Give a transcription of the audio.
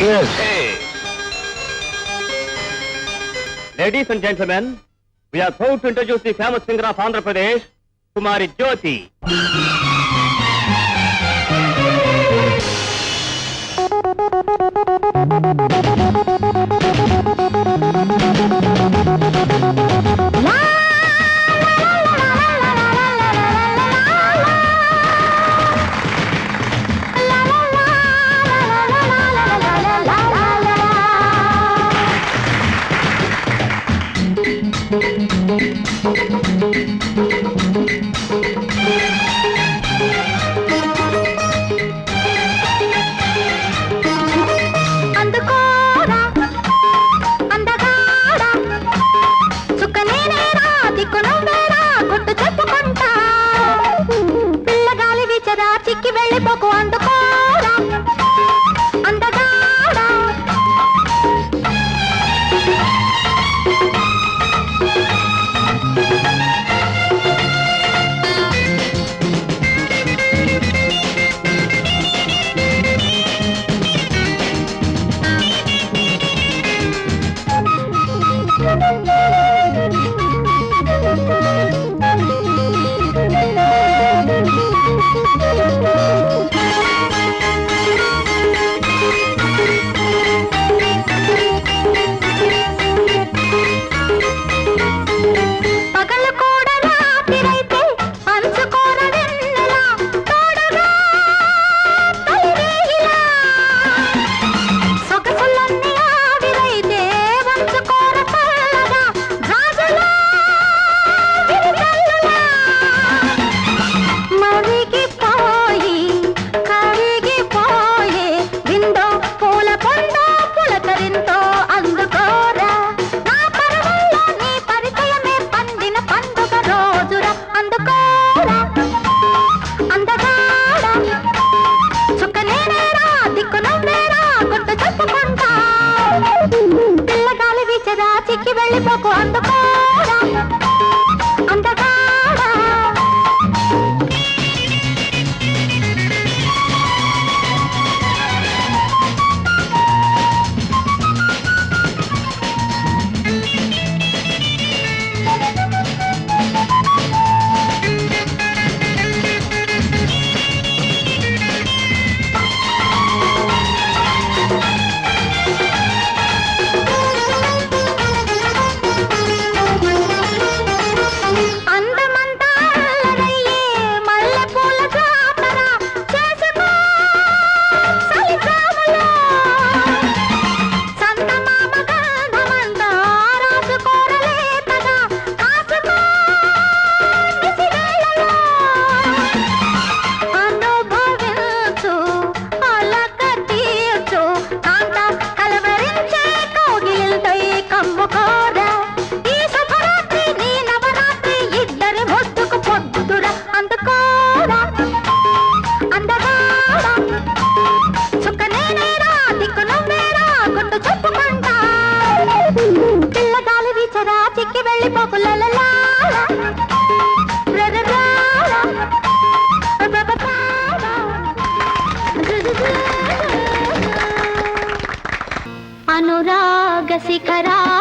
Yes. Hey. Ladies and gentlemen, we are proud to introduce the famous singer of Andhra Pradesh, Kumari Jyoti. వెళ్ళిపోకు అందుకో మళ్ళీపోకు లలలా అనురాగ శిఖరా